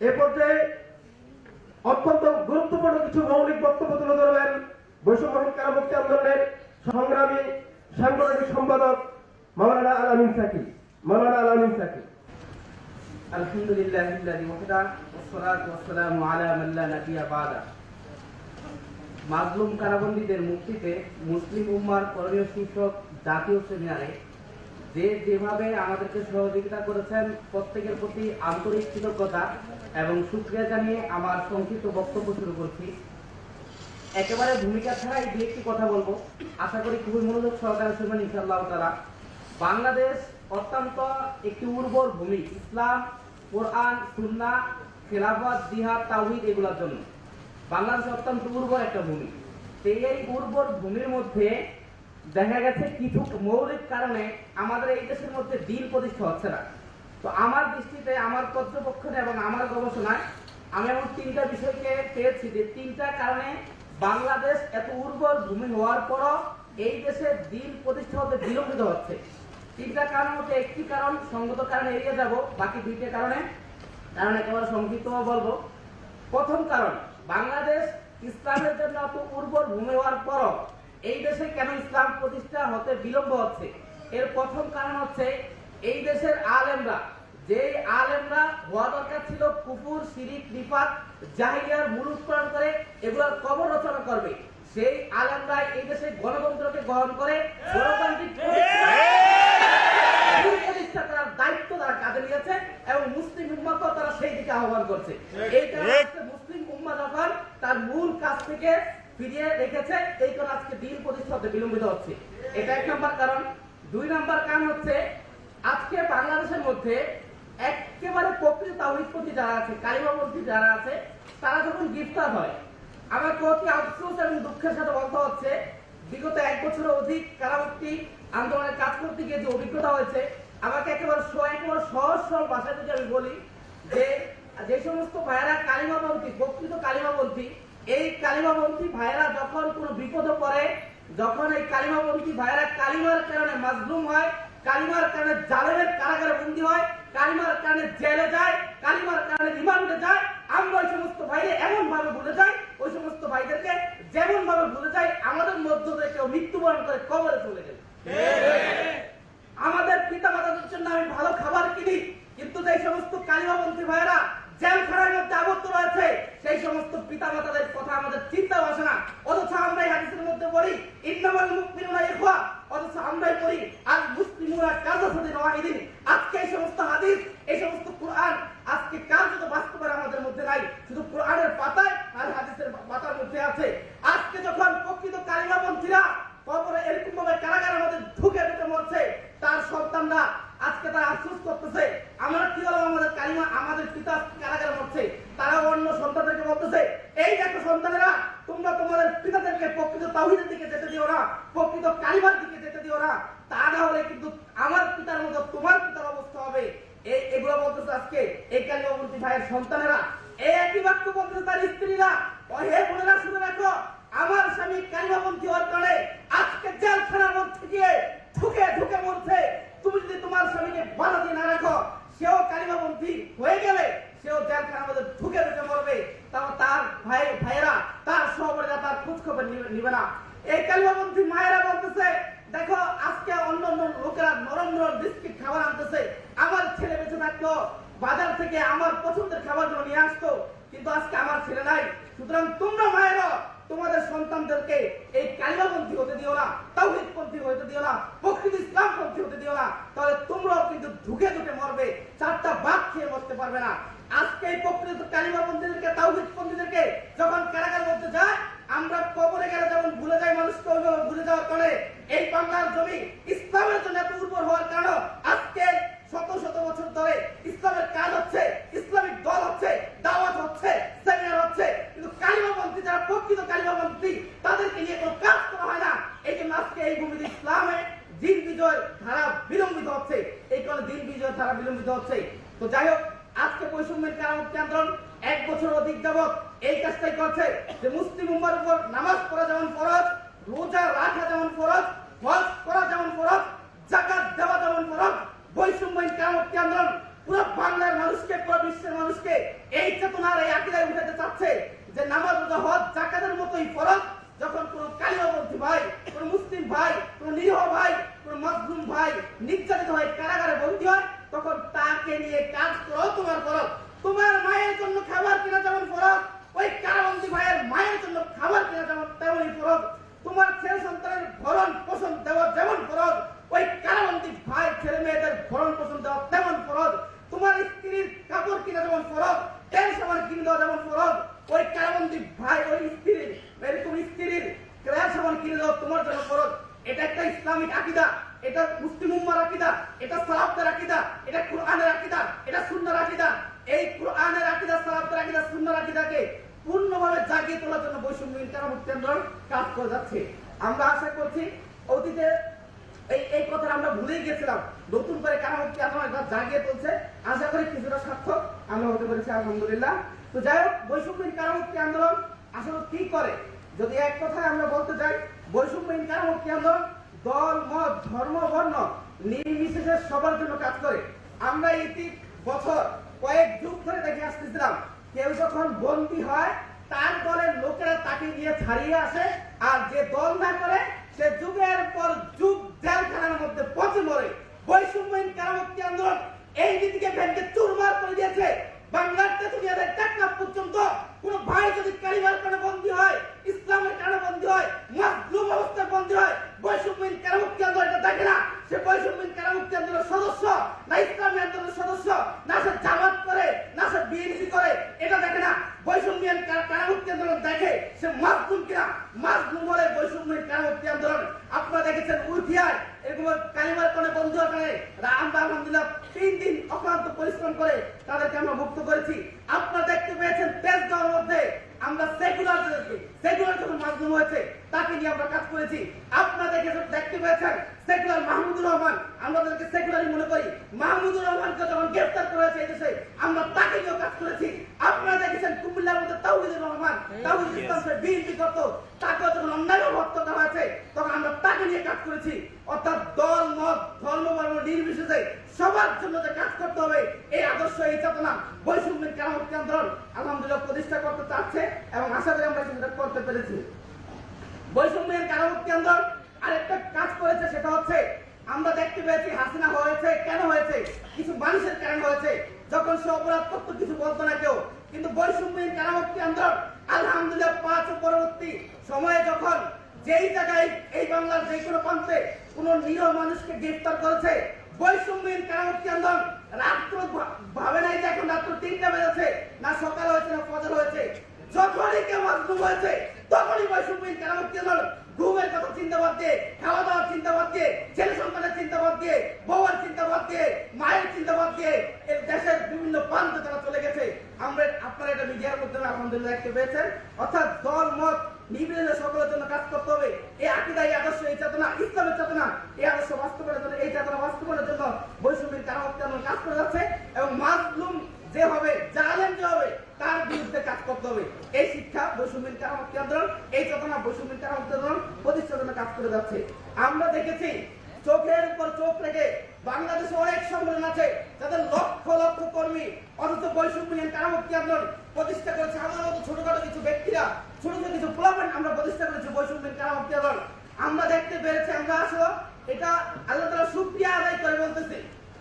এ পর্যায়ে অত্যন্ত গুরুত্বপূর্ণ কিছু মৌলিক বক্তব্য তুলে ধরবেন বৈষম্য মুক্তি আন্দোলনের সংগ্রামী সাংগঠনিক সম্পাদক মাওলানা আলামিন সাকি মাওলানা আলামিন সাকি الحمد لله الذي وحده والصلاة والسلام على من لا نبي بعده মাজলুম কারাবন্দীদের মুক্তিতে মুসলিম উম্মার করণীয় শীর্ষক জাতীয় সেমিনারে যে যেভাবে আমাদেরকে সহযোগিতা করেছেন, প্রত্যেকের প্রতি আন্তরিক কৃতজ্ঞতা এবং সুক্রিয়া জানিয়ে আমার সংক্ষিপ্ত বক্তব্য শুরু করছি। একেবারে ভূমিকা ছাড়াই দু একটি কথা বলব। আশা করি খুবই মনোযোগ সহকারে শুনবেন ইনশাআল্লাহ তারা বাংলাদেশ অত্যন্ত একটি উর্বর ভূমি, ইসলাম, কোরআন সুন্না খেলাফত, জিহাদ, তাওহিদ এগুলোর জন্য। বাংলাদেশ অত্যন্ত উর্বর একটা ভূমি। এই উর্বর ভূমির মধ্যে দেখা গেছে কিছু মৌলিক কারণে আমাদের এই দেশের মধ্যে দিন প্রতিষ্ঠা হচ্ছে না। তো আমার দৃষ্টিতে, আমার পর্যবেক্ষণে এবং আমার গবেষণায় আমি এমন তিনটা বিষয়কে পেয়েছি যে তিনটা কারণে বাংলাদেশ এত উর্বর ভূমি হওয়ার পরও এই দেশে দিন প্রতিষ্ঠা হতে বিলম্বিত হচ্ছে। তিনটা কারণ মধ্যে একটি কারণ, সঙ্গত কারণে এড়িয়ে যাব, বাকি দুইটা কারণে, কারণ একেবারে সংক্ষিপ্ত বলব। প্রথম কারণ, বাংলাদেশ ইসলামের জন্য এত উর্বর ভূমি হওয়ার পরও এই দেশে কেন ইসলাম প্রতিষ্ঠা হতে বিলম্ব হচ্ছে? এর প্রথম কারণ হচ্ছে এই দেশের আলেমরা যে আলেমরা হওয়া দরকার ছিল কুকুর শিরিক নিপাত জাহিলিয়ার মূল উৎপাদন করে এগুলোর কবর রচনা করবে। সেই আলেমরা এই দেশে গণতন্ত্রকে গ্রহণ করে গণতান্ত্রিক প্রতিষ্ঠা প্রতিষ্ঠা করার দায়িত্ব তারা কাঁধে নিয়েছে এবং মুসলিম উম্মাকে তারা সেই দিকে আহ্বান করছে। এই কারণে মুসলিম উম্মা যখন তার মূল কাজ থেকে ফিরিয়ে রেখেছে এই কারণে আজকে দিন প্রতিষ্ঠা হতে বিলম্বিত হচ্ছে। এটা এক নম্বর কারণ। দুই নম্বর কারণ হচ্ছে, আজকে বাংলাদেশের মধ্যে একেবারে প্রকৃত তাওহিদপন্থী যারা আছে কালিমাপন্থী যারা আছে, তারা যখন গ্রেফতার হয়, আমার অতি আফসোস এবং দুঃখের সাথে বলতে হচ্ছে, বিগত এক বছরের অধিক কারামুক্তি আন্দোলনের কাজ করতে গিয়ে যে অভিজ্ঞতা হয়েছে, আমাকে একেবারে একেবারে সহজ সরল ভাষায় যদি আমি বলি, যে যে সমস্ত ভাইয়েরা কালিমাপন্থী প্রকৃত কালিমাপন্থী এই কালিমাপন্থী ভাইয়েরা যখন কোনো বিপদে পড়ে যখন এই কালিমা কালিমাপন্থী ভাইয়েরা কালিমার কারণে মাজলুম হয়, কালিমার কারণে জালেমের কারাগারে বন্দী হয়, কালিমার কারণে জেলে যায়, কালিমার কারণে রিমান্ডে যায়, আমরা ওই সমস্ত ভাইরে এমন ভাবে ভুলে যাই, ওই সমস্ত ভাইদেরকে যেমন ভাবে ভুলে যাই, আমাদের মধ্য থেকে মৃত্যুবরণ করে কবরে চলে গেল। আমাদের পিতা মাতাদের জন্য আমি ভালো খাবার কিনি, কিন্তু যে সমস্ত কালিমা কালিমাপন্থী ভাইয়েরা জেলখানার মধ্যে আবদ্ধ রয়েছে সেই সমস্ত পিতা মাতাদের কথা আমাদের চিন্তাও আসে না। অথচ আমরা এই হাদিসের মধ্যে বলি ইন্নামাল মুমিনুনা ইখওয়া। অথচ আমরাই বলি আল মুসলিমুনা সাথে ওয়াহিদিন আজকে এই সমস্ত হাদিস, এই সমস্ত কোরআন আজকে কার্যত বাস্তবায়ন আমাদের মধ্যে নাই শুধু কোরআনের পাতায় আর হাদিসের পাতার মধ্যে আছে আজকে যখন প্রকৃত কালিমাপন্থীরা কবরে এরকম ভাবে কারাগারের মধ্যে ঢুকে ঢুকে মরছে তার সন্তানরা আজকে তারা আফসোস করতেছে আমরা কি হলো আমাদের কালিমা আমাদের পিতা কারাগারে মরছে তারা অন্য সন্তানদেরকে বলতেছে এই দেখো সন্তানেরা তোমরা তোমাদের পিতাদেরকে প্রকৃত তাহিদের দিকে যেতে দিও না প্রকৃত কালিমার দিকে যেতে দিও না তা না হলে কিন্তু আমার পিতার মতো তোমার পিতার অবস্থা হবে এই এগুলো বলতেছে আজকে এই কালিমাবন্তী ভাইয়ের সন্তানেরা এই একই বাক্য বলতেছে তার স্ত্রীরা ও হে বোনেরা, শুনে রাখো, আমার স্বামী কালিমাবন্তী হওয়ার কারণে আজকে জেলখানার মধ্যে গিয়ে ঢুকে ঢুকে মরছে। তুমি যদি তোমার স্বামীকে বাধা না রাখো, সেও কালিমাবন্তী হয়ে গেলে সেও জেলখানার মধ্যে ঢুকে ঢুকে মরবে। তাও তার ভাই, ভাইয়েরা, তার সহপরিরা তার খোঁজ খবর নিবে- না। এই কালিমাবন্তী মায়েরা বলতেছে, দেখো, আজকে অন্য অন্য লোকেরা নরম নরম বিস্কিট খাবার আনতেছে। আমার ছেলে বেঁচে বাজার থেকে আমার পছন্দের খাবারগুলো নিয়ে আসতো, কিন্তু আজকে আমার ছেলে নাই। সুতরাং তোমরা মায়েরা, তোমাদের সন্তানদেরকে এই কালিমাপন্থী হতে দিও না, তাওহিদপন্থী হতে দিও না, প্রকৃত ইসলামপন্থী হতে দিও না, তাহলে তোমরাও কিন্তু ঢুকে ঢুকে মরবে, চারটা বাদ খেয়ে মরতে পারবে না। আজকে এই প্রকৃত কালিমাপন্থীদেরকে, তাওহিদপন্থীদেরকে যখন কারাগার মধ্যে যায়, আমরা কবরে গেলে যেমন ভুলে যাই মানুষকে ভুলে যাওয়ার কারণে এই বাংলার জমি ইসলামের জন্য এত উর্বর হওয়ার কারণে ভাড়া বিলম্বিত হচ্ছে। তো যাই হোক, আজকে বৈষম্যের কারণ নিয়ন্ত্রণ এক বছর অধিক যাবৎ এই কাজটাই করছে যে মুসলিম উম্মার উপর নামাজ পড়া যেমন ফরজ, রোজা রাখা যেমন ফরজ, হজ করা যেমন ফরজ, জাকাত দেওয়া যেমন ফরজ, বৈষম্যহীন কারামুক্তি আন্দোলন। পুরো বাংলার মানুষকে, পুরো বিশ্বের মানুষকে এই চেতনার, এই আকিদায় উঠাতে চাচ্ছে যে নামাজ, রোজা, হজ, জাকাতের মতোই ফরজ। যখন কোন কালিয়াবন্ধী ভাই, কোন মুসলিম ভাই, কোন নিরীহ ভাই, কোন মজলুম ভাই, নির্যাতিত হয় কারাগারে বন্দী হয় তখন তাকে নিয়ে কাজ করো, তোমার ফরজ। তোমার মায়ের জন্য খাবার কিনা যেমন ফরজ, ওই কারাবন্দী ভাইয়ের মায়ের জন্য খাবার কিনা যেমন তেমনই ফরজ। তোমার ছেলে সন্তানের ভরণ পোষণ দেওয়া যেমন ফরজ, ওই কারাবন্দী ভাই, ছেলে মেয়েদের ভরণ পোষণ দেওয়া তেমন ফরজ। তোমার স্ত্রীর কাপড় কিনা যেমন ফরজ, তেল সাবান কিনে দেওয়া যেমন ফরজ। ওই কারাবন্দী ভাই, ওই স্ত্রীর, এরকম স্ত্রীর, তেল সাবান কিনে দেওয়া তোমার জন্য ফরজ। এটা একটা ইসলামিক আকিদা, এটা মুসলিম উম্মার আকিদা, এটা সালাফদের আকিদা, এটা কোরআনের আকিদা, এটা সুন্নার আকিদা। এই কোরআনের আকিদা, সালাফদের আকিদা সুন্নার আকিদাকে পূর্ণভাবে জাগিয়ে তোলার জন্য বৈষম্য কেরামত কেন্দ্র কাজ করে যাচ্ছে। আমরা আশা করছি অতীতে এই এই কথাটা আমরা ভুলেই গেছিলাম। নতুন করে কেরামত কেন একবার জাগিয়ে তুলছে। আশা করি কিছুটা সার্থক আমরা হতে পেরেছি, আলহামদুলিল্লাহ। তো যাই হোক বৈষম্যহীন কেরামতি আন্দোলন আসলে কি করে? যদি এক কথায় আমরা বলতে চাই বৈষম্যহীন কেরামতি আন্দোলন দল, মত, ধর্ম, বর্ণ নির্বিশেষে সবার জন্য কাজ করে। আমরা ইতি বছর, কয়েক যুগ ধরে দেখে আসতেছিলাম, কেউ যখন বন্দী হয়, তার দলের লোকেরা তাকে নিয়ে ছাড়িয়ে আসে, আর যে দল না করে, সে যুগের পর যুগ জেলখানার মধ্যে পচে মরে। বৈষম্যহীন কারামুক্তি আন্দোলন এই নীতিকে ভেঙে চুরমার করে দিয়েছে। বাংলার টেকনাফ পর্যন্ত কোন ভাই যদি কারিবার কারণে বন্দী হয়, ইসলামের কারণে বন্দী হয় মাজলুম অবস্থায় বন্দী হয়। বৈষম্যহীন কারামুক্তি আন্দোলন দেখে না। সে বৈষম্যহীন কারামুক্তি আন্দোলনের সদস্য, না ইসলামী আন্দোলনের সদস্য, না সে জামাত করে, না সে বিএনপি করে, এটা দেখে না। বৈষম্যহীন কারা- কারামুক্তি আন্দোলন দেখে সে মাজলুম কিনা? মাজলুম বলে বৈষম্যহীন কারামুক্তি আন্দোলন। আপনারা দেখেছেন উঠিয়ায় এরকম কালিমার কোণে বন্ধু ওখানে আমরা আলহামদুলিল্লাহ তিন দিন অক্লান্ত পরিশ্রম করে তাদেরকে আমরা মুক্ত করেছি। আপনারা দেখতে পেয়েছেন তেজ দেওয়ার মধ্যে আমরা সেকুলার সেকুলার যখন মাধ্যম হয়েছে তাকে নিয়ে আমরা কাজ করেছি। আপনারা দেখে দেখতে পেয়েছেন সেকুলার মাহমুদুর রহমান। আমরা তাদেরকে সেকুলারই মনে করি। মাহমুদুর রহমানকে যখন গ্রেফতার করা হয়েছে দেশে আমরা তাকে নিয়েও কাজ করেছি। আপনারা দেখেছেন কুমিল্লার মধ্যে তাহিদুর রহমান তাহিদুল ইসলাম সে বিএনপি করত। তাকে যখন অন্যায় হত্যা হয়েছে তখন আমরা তাকে নিয়ে কাজ করেছি। অর্থাৎ দল মত ধর্ম বর্ণ নির্বিশেষে সবার জন্য যে কাজ করতে হবে এই আদর্শ এই চেতনা বৈষম্যের কেরামত আন্দোলন আলহামদুলিল্লাহ প্রতিষ্ঠা করতে চাচ্ছে এবং আশা করি আমরা সেটা করতে পেরেছি। বৈষম্যের কারামুক্তি আন্দোলন আরেকটা কাজ করেছে, সেটা হচ্ছে আমরা দেখতে পেয়েছি হাসিনা হয়েছে, কেন হয়েছে, কিছু মানুষের কারণে হয়েছে, যখন সে অপরাধ করতো কিছু বলতো না কেউ। কিন্তু বৈষম্যের কারামুক্তি আন্দোলন আলহামদুলিল্লাহ পাঁচ পরবর্তী সময়ে যখন যেই জায়গায় এই বাংলার যে কোনো প্রান্তে কোন নিরীহ মানুষকে গ্রেফতার করেছে, বৈষম্যের কারামুক্তি আন্দোলন রাত্র ভাবে নাই যে এখন রাত্র তিনটা বেজেছে, না সকাল হয়েছে, না ফজর হয়েছে। যখনই কেউ মাজলুম হয়েছে, তখনই বৈষম্যহীন কেরামত আন্দোলন ঘুমের কথা চিন্তা বাদ দিয়ে খাওয়া দাওয়ার চিন্তা বাদ দিয়ে ছেলে সন্তানের চিন্তা বাদ দিয়ে বউয়ের চিন্তা বাদ দিয়ে মায়ের চিন্তা বাদ দিয়ে এই দেশের বিভিন্ন প্রান্তে তারা চলে গেছে। আমরা আপনারা এটা মিডিয়ার মাধ্যমে আলহামদুলিল্লাহ, দেখতে পেয়েছেন। অর্থাৎ দল মত নির্বিশেষে সকলের জন্য কাজ করতে হবে এই আকিদা এই আদর্শ এই চেতনা ইসলামের চেতনা এই আদর্শ বাস্তবায়নের জন্য এই চেতনা বাস্তবায়নের জন্য বৈষম্যের কারামত আন্দোলন কাজ করে যাচ্ছে এবং মাজলুম যে হবে জালেম যে হবে তার বিরুদ্ধে কাজ করতে হবে এই শিক্ষা বৈষম্যের কারামুক্তি আন্দোলন এই চেতনা বৈষম্যের কারামুক্তি আন্দোলন প্রতিষ্ঠার জন্য কাজ করে যাচ্ছে আমরা দেখেছি চোখের উপর চোখ রেখে বাংলাদেশে অনেক সংগঠন আছে, যাদের লক্ষ লক্ষ কর্মী, অথচ বৈষম্যহীন কারামুক্তি আন্দোলন প্রতিষ্ঠা করেছে আমার মতো ছোটখাটো কিছু ব্যক্তিরা, ছোট ছোট কিছু প্লাবন আমরা প্রতিষ্ঠা করেছি বৈষম্যহীন কারামুক্তি আন্দোলন আমরা দেখতে পেরেছি, আমরা আসলে, এটা আল্লাহ তালা সুপ্রিয়া আদায় করে বলতেছি।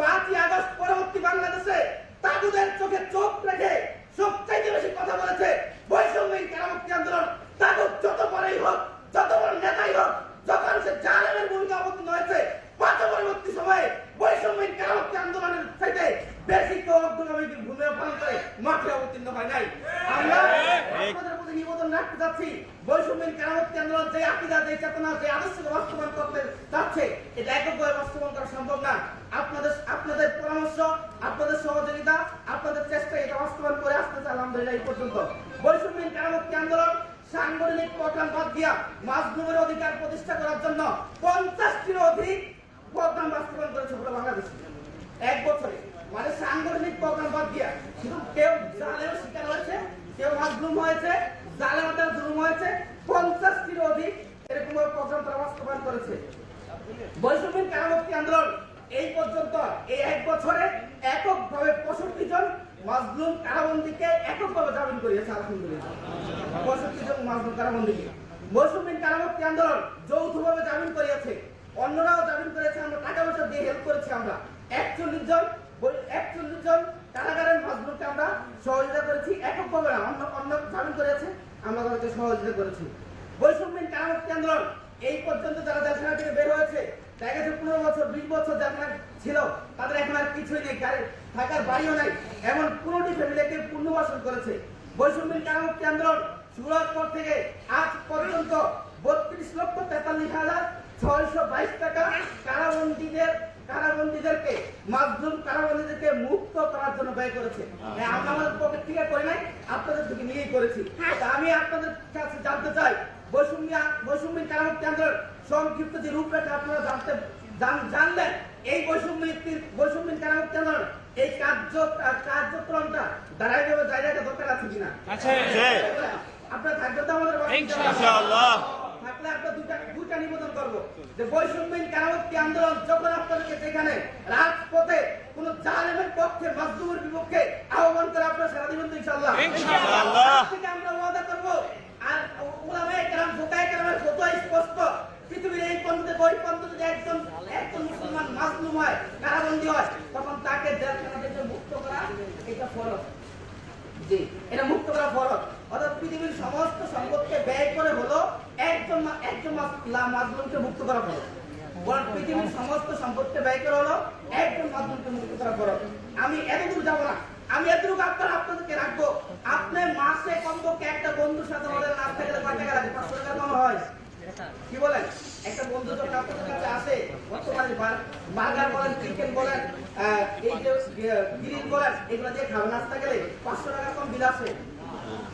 পাঁচই আগস্ট পরবর্তী বাংলাদেশে তাগুদের চোখে চোখ রেখে সবচাইতে বেশি কথা বলেছে বৈষম্যহীন কেরামুক্তি আন্দোলন তাগুদ যত বড়ই হোক যত বড় নেতাই হোক যখন সে জালেমের ভূমিকা অবতীর্ণ হয়েছে পাঁচ পরবর্তী সময়ে বৈষম্যহীন কেরামুক্তি আন্দোলনের চাইতে বেশি কেউ অগ্রগামী ভূমিকা পালন করে মাঠে অবতীর্ণ হয় নাই আমরা আপনাদের প্রতি নিবেদন রাখতে যাচ্ছি বৈষম্যহীন কেরামুক্তি আন্দোলন যে আকিদা যে চেতনা যে আদর্শকে বাস্তবায়ন করতে যাচ্ছে এটা এককভাবে বাস্তবায়ন করা সম্ভব না আপনাদের আপনাদের পরামর্শ আপনাদের সহযোগিতা আপনাদের চেষ্টা এটা বাস্তবায়ন করে আসতেছে আলহামদুলিল্লাহ এই পর্যন্ত। আন্দোলন, সাংগঠনিক বাদ দিয়া অধিকার প্রতিষ্ঠা করার জন্য অধিক প্রোগ্রাম করেছে এক বছরে। মানে সাংগঠনিক প্রোগ্রাম বাদ শুধু কেউ শিকার হয়েছে, কেউ হয়েছে হয়েছে অধিক বাস্তবায়ন করেছে। কারামুক্তি আন্দোলন এই পর্যন্ত, এই এক বছরে এককভাবে পঁয়ষট্টি জন মাজলুম কারাবন্দীকে এককভাবে জামিন করিয়েছে আলহামদুলিল্লাহ। পঁয়ষট্টি জন মাজলুম কারাবন্দীকে। মৌসুমীন কারামুক্তি আন্দোলন যৌথভাবে জামিন করিয়েছে। অন্যরাও জামিন করেছে, আমরা টাকা পয়সা দিয়ে হেল্প করেছি আমরা। একচল্লিশ জন একচল্লিশ জন কারাগারের মাজলুমকে আমরা সহযোগিতা করেছি, এককভাবে না, অন্য অন্য জামিন করেছে, আমরা তাদেরকে সহযোগিতা করেছি। বৈষম্যহীন কারামুক্তি আন্দোলন, এই পর্যন্ত যারা জেলখানা থেকে বের হয়েছে দেখা গেছে পনেরো বছর বিশ বছর ছিল তাদের এখন আর কিছুই নেই গাড়ি- থাকার বাড়িও নাই। এমন পনেরোটি ফ্যামিলিকে পুনর্বাসন করেছে। বৈষম্যহীন কারামুক্তি আন্দোলন শুরুর পর থেকে আজ পর্যন্ত বত্রিশ লক্ষ তেতাল্লিশ হাজার ছয়শো বাইশ টাকা কারাবন্দীদের কারাবন্দীদেরকে মাধ্যম কারাবন্দীদেরকে মুক্ত করার জন্য ব্যয় করেছে। হ্যাঁ, আমরা আমাদের পকেট থেকে করে নাই আপনাদের থেকে নিয়েই করেছি। আমি আপনাদের কাছে জানতে চাই বৈষম্য বৈষম্য কারামুক্তি আন্দোলন সংক্ষিপ্ত যে রূপরেখা আপনারা জানতে জান- জানলেন এই বৈষম্য বৈষম্য কারামুক্তি আন্দোলন এই কার্য কার্যক্রমটা দাঁড়াই যাবে জায়গাটা দরকার আছে কিনা? আছে। আপনারা থাকবেন তো আমাদের থাকলে আপনার দুটা দুটা নিবেদন করব। যে বৈষম্যহীন কারামুক্তি আন্দোলন যখন আপনাদেরকে সেখানে রাজপথে কোন জালেমের পক্ষে মাজলুমের বিপক্ষে আহ্বান করে আপনারা সারা দিবেন আমরা ওয়াদা করব আর উলামায়ে কেরাম ফোকায়ে কেরামের ফতোয়া স্পষ্ট পৃথিবীর এই প্রান্তে সমস্ত সম্পদকে ব্যয় করে হলো একজন একজন মুক্ত করা ফরজ। আমি এতদূর যাব না। আমি এতটুকু আপনার রাখব। আপনি মাসে কমপক্ষে একটা বন্ধুর সাথে আমাদের টাকা কম হয়। কি বলেন? একটা বন্ধু যখন আপনাদের কাছে আসে বর্তমানে বার্গার বলেন চিকেন বলেন এই যে গ্রিল বলেন, এগুলো দিয়ে খাবেন নাস্তা গেলে পাঁচশো টাকা কম বিল আসে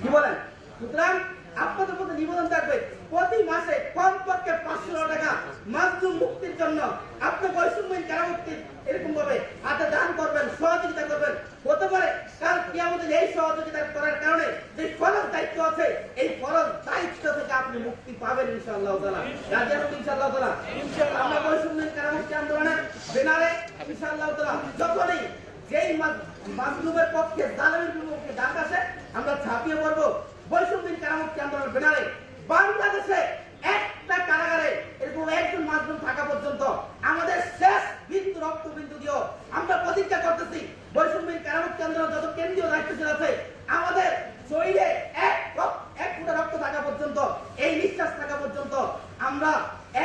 কি বলেন? সুতরাং আপনাদের মধ্যে নিবেদন থাকবে, প্রতি মাসে কমপক্ষে পাঁচশো টাকা মাজলুম মুক্তির জন্য আপনি বৈষম্যহীন কারামুক্তির এরকম ভাবে হাতে দান করবেন, সহযোগিতা করবেন। হতে পারে কাল কি আমাদের এই সহযোগিতা করার কারণে যে ফরজ দায়িত্ব আছে, এই ফরজ দায়িত্ব থেকে আপনি মুক্তি পাবেন ইনশাআল্লাহ তাআলা। রাজি আছেন ইনশাআল্লাহ তাআলা। আমরা বৈষম্যহীন কারামুক্তি আন্দোলনের বেনারে ইনশাআল্লাহ তাআলা। যখনই যেই মাজলুমের পক্ষে জালেমের বিপক্ষে ডাক আসে আমরা ঝাঁপিয়ে পড়ব বৈষম্যহীন কারামুক্তি আন্দোলনের বেনারে বাংলাদেশে একটা কারাগারে এরকম একজন মাজলুম থাকা পর্যন্ত আমাদের শেষ বিন্দু রক্ত বিন্দু দিও আমরা প্রতিজ্ঞা করতেছি বৈষম্যহীন কারামুক্তি আন্দোলন যত কেন্দ্রীয় দায়িত্বশীল আছে আমাদের শরীরে এক রক- এক ফুটা রক্ত থাকা পর্যন্ত এই নিঃশ্বাস থাকা পর্যন্ত আমরা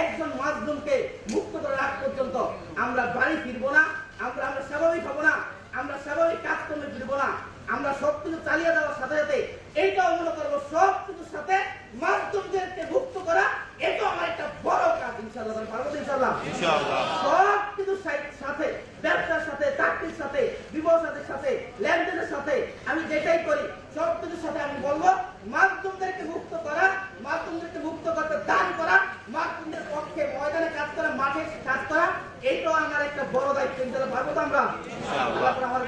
একজন মাজলুমকে মুক্ত করে রাখ পর্যন্ত আমরা বাড়ি ফিরবো না আমরা আমরা স্বাভাবিক হব না আমরা স্বাভাবিক কাজ করলে ফিরবো না। আমরা সব কিছু চালিয়ে দেওয়ার সাথে সাথে এইটাও মনে করব সব কিছুর সাথে মাধ্যমদেরকে মুক্ত করা এটাও আমার একটা বড় কাজ ইনশাল্লাহ পারব ইনশাল্লাহ সব কিছু সাথে ব্যবসার সাথে চাকরির সাথে সাথে লেনদেনের সাথে আমি যেটাই করি সব কিছুর সাথে আমি বলব মাধ্যমদেরকে মুক্ত করা মাধ্যমদেরকে মুক্ত করতে দান করা মাধ্যমদের পক্ষে ময়দানে কাজ করা মাঠে কাজ করা এইটাও আমার একটা বড় দায়িত্ব ইনশাল্লাহ পারব তো আমরা আল্লাহ তাআলা আমাদের